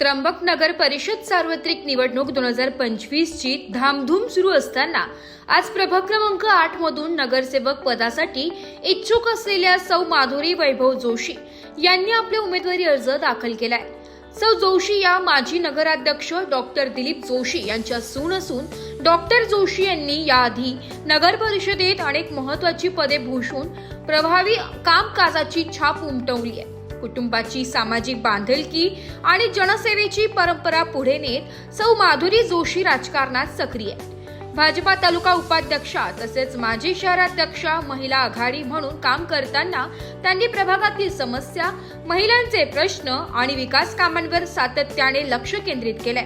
त्र्यंबक नगर परिषद सार्वत्रिक निवडणूक दोन हजार पंचवीसची धामधूम सुरू असताना आज प्रभाग क्रमांक आठ मधून नगरसेवक पदासाठी इच्छुक असलेल्या सौ माधुरी वैभव जोशी यांनी आपले उमेदवारी अर्ज दाखल केलाय. सौ जोशी या माजी नगराध्यक्ष डॉक्टर दिलीप जोशी यांच्या सून असून डॉक्टर जोशी यांनी याआधी नगर परिषदेत अनेक महत्वाची पदे भूषून प्रभावी कामकाजाची छाप उमटवली आहे. कुटुंबाची सामाजिक बांधिलकी आणि जनसेवेची परंपरा पुढे नेत सौ माधुरी जोशी राजकारणात सक्रिय आहे. भाजपा तालुका उपाध्यक्षा तसेच माजी शहराध्यक्षा महिला आघाडी म्हणून काम करताना त्यांनी प्रभागातील समस्या महिलांचे प्रश्न आणि विकास कामांवर सातत्याने लक्ष केंद्रित केले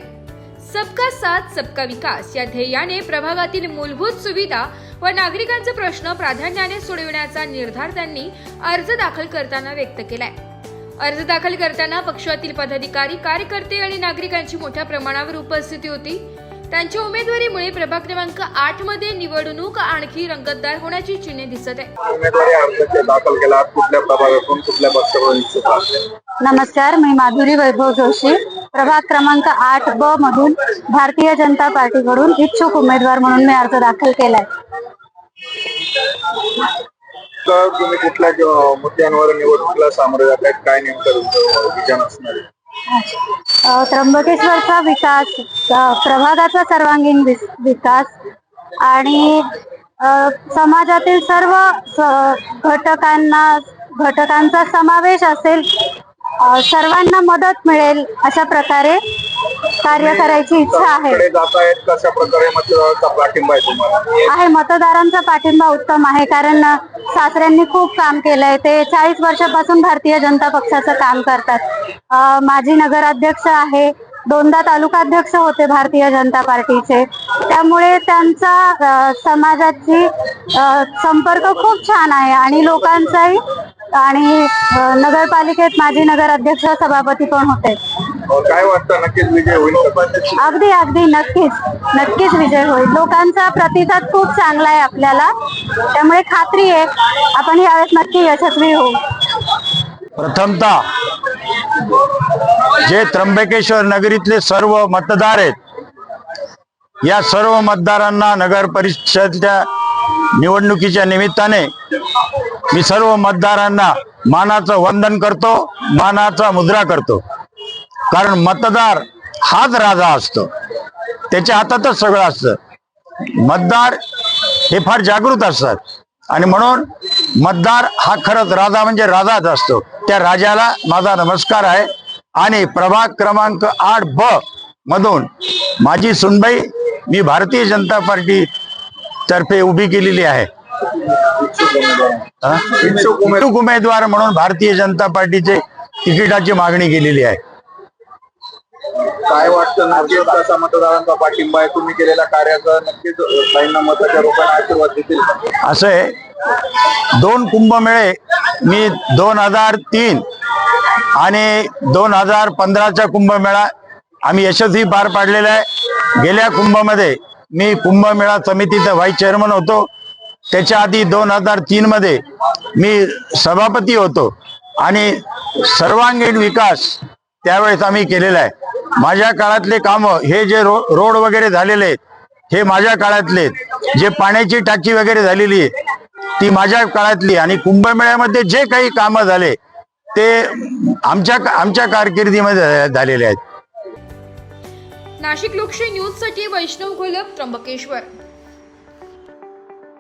सबका साथ सबका विकास या ध्येयाने प्रभागातील मूलभूत सुविधा व नागरिकांचे प्रश्न प्राधान्याने सोडविण्याचा निर्धार त्यांनी अर्ज दाखल करताना व्यक्त केलाय अर्ज दाखल करताना पक्षातील पदाधिकारी कार्यकर्ते आणि नागरिकांची मोठ्या प्रमाणावर उपस्थिती होती. त्यांच्या उमेदवारीमुळे प्रभाग क्रमांक आठमध्ये निवडणूक आणखी रंगतदार होण्याची चिन्हे दिसत आहे उमेदवारी अर्ज दाखल केला आज कुठल्या प्रभागातून कुठल्या पक्षाकडून इच्छुक आहात? नमस्कार मी माधुरी वैभव जोशी. प्रभाग क्रमांक आठ ब मधून भारतीय जनता पार्टीकडून इच्छुक उमेदवार म्हणून मी अर्ज दाखल केलाय. तर तुम्ही कुठल्या मुद्द्यांवर निवडणुकीला सामोरे जात आहेत काय नेमकं तुमचं विजन असणार आहे? अ, त्र्यंबकेश्वरचा विकास अ, प्रभागाचा सर्वांगीण विस- विकास आणि अ, समाजातील सर्व स- घटकांना घटकांचा समावेश असेल सर्वांना मदत मिळेल अशा प्रकारे कार्य करायची इच्छा आहे. कडे जात आहेत कशा प्रकारे मतदाराचा पाठिंबा आहे तुम्हाला? आहे मतदारांचा पाठिंबा उत्तम आहे कारण सासऱ्यांनी खूप काम केलंय. ते चाळीस वर्षापासून भारतीय जनता पक्षाचं काम करतात. अ, माजी नगराध्यक्ष आहे दोनदा तालुकाध्यक्ष होते भारतीय जनता पार्टीचे. त्यामुळे त्यांचा अ, समाजाची अ, संपर्क खूप छान आहे आणि लोकांचाही आणि नगरपालिकेत माजी नगराध्यक्ष सभापती पण होते. काय वाटतं? नक्कीच विजय होईल का? अगदी अगदी नक्कीच. नक्कीच विजय होईल. लोकांचा प्रतिसाद खूप चांगला आहे आपल्याला. त्यामुळे खात्री आहे आपण यावेळेस नक्की यशस्वी होऊ. प्रथमतः जे त्र्यंबकेश्वर नगरीतले सर्व मतदार आहेत या सर्व मतदारांना नगर परिषदच्या निवडणुकीच्या निमित्ताने मी सर्व मतदारांना मानाचं वंदन करतो मानाचा मुद्रा करतो. कारण मतदार हाच राजा असतो. त्याच्या हातातच सगळं असतं. मतदार हे फार जागृत असतात. आणि म्हणून मतदार हा खरंच राजा म्हणजे राजाच असतो. त्या राजाला माझा नमस्कार आहे. आणि प्रभाग क्रमांक आठ ब मधून माझी सुनबाई मी भारतीय जनता पार्टी तर्फे उभी केलेली आहे. इच्छुक उमेदवार म्हणून भारतीय जनता पार्टीचे तिकिटाची मागणी केलेली आहे. काय वाटतं नक्कीच कसा मतदारांचा पाठिंबा आहे? तुम्ही केलेल्या कार्याचा नक्कीच ताईंना मताच्या रूपाने आशीर्वाद देतील? असे दोन कुंभमेळे मी दोन हजार तीन आणि दोन हजार पंधराचा कुंभमेळा आम्ही यशस्वी पार पाडलेला आहे. गेल्या कुंभमध्ये मी कुंभमेळा समितीचा व्हाईस चेअरमन होतो. त्याच्या आधी दोन हजार तीन मध्ये मी सभापती होतो आणि सर्वांगीण विकास त्यावेळेस आम्ही केलेला आहे. माझ्या काळातले कामं हे जे रो रोड वगैरे झालेले आहेत हे माझ्या काळातले जे पाण्याची टाकी वगैरे झालेली आहे ती माझ्या काळातली आणि कुंभमेळ्यामध्ये जे काही कामं झाले ते आमच्या आमच्या कारकिर्दीमध्ये झालेले आहेत. नाशिक लोकशाही न्यूजसाठी वैष्णव घोलप त्र्यंबकेश्वर.